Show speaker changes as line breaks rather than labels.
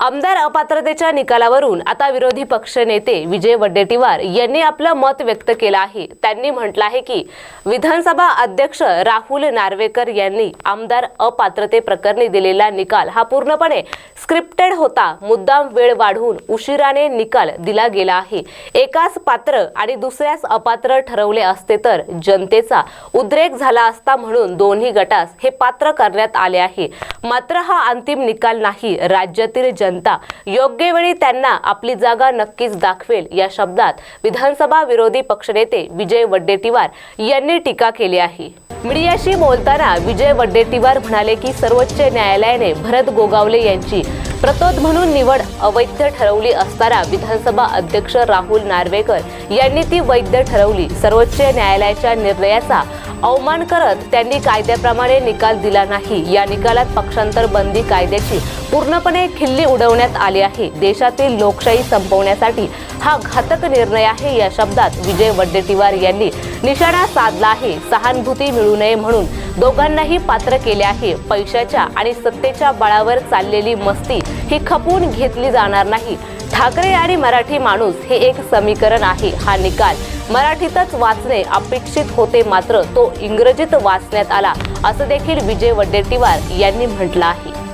आमदार अपात्रतेच्या निकालावरून आता विरोधी पक्षनेते विजय वड्डेटीवार यांनी आपलं मत व्यक्त केलं आहे. त्यांनी म्हटलं आहे की विधानसभा अध्यक्ष राहुल नार्वेकर यांनी आमदार अपात्रते प्रकरणी दिलेला निकाल हा पूर्णपणे स्क्रिप्टेड होता. मुद्दाम वेळ वाढवून उशिराने निकाल दिला गेला आहे. एकाच पात्र आणि दुसऱ्यास अपात्र ठरवले असते तर जनतेचा उद्रेक झाला असता म्हणून दोन्ही गटास हे पात्र करण्यात आले आहे. मात्र हा अंतिम निकाल नाही. राज्यातील जनता. योग्य वेळी त्यांना आपली जागा नक्कीच दाखवेल या शब्दात विधानसभा विरोधी पक्षनेते विजय वड्डेटीवार यांनी टीका केली आहे. मीडियाशी बोलताना विजय वड्डेटीवार म्हणाले की सर्वोच्च न्यायालयाने भरत गोगावले यांची प्रतोद म्हणून निवड अवैध ठरवली असताना विधानसभा अध्यक्ष राहुल नार्वेकर यांनी ती वैध ठरवली. सर्वोच्च न्यायालयाच्या निर्णयाचा अवमान करत त्यांनी कायद्याप्रमाणे निकाल दिला नाही. या निकालात पक्षांतर बंदी कायद्याची पूर्णपणे खिल्ली उडवण्यात आली आहे. देशातील लोकशाही संपवण्यासाठी हा घातक निर्णय आहे या शब्दात विजय वड्डेटीवार यांनी निशाणा साधला आहे. सहानुभूती मिळू नये म्हणून दोघांनाही पात्र केले आहे. पैशाच्या आणि सत्तेच्या बळावर चाललेली मस्ती ही खपवून घेतली जाणार नाही. ठाकरे आणि मराठी माणूस हे एक समीकरण आहे. हा निकाल मराठीतच वाचणे अपेक्षित होते मात्र तो इंग्रजीत वाचण्यात आला असं देखील विजय वडेट्टीवार यांनी म्हटलं आहे.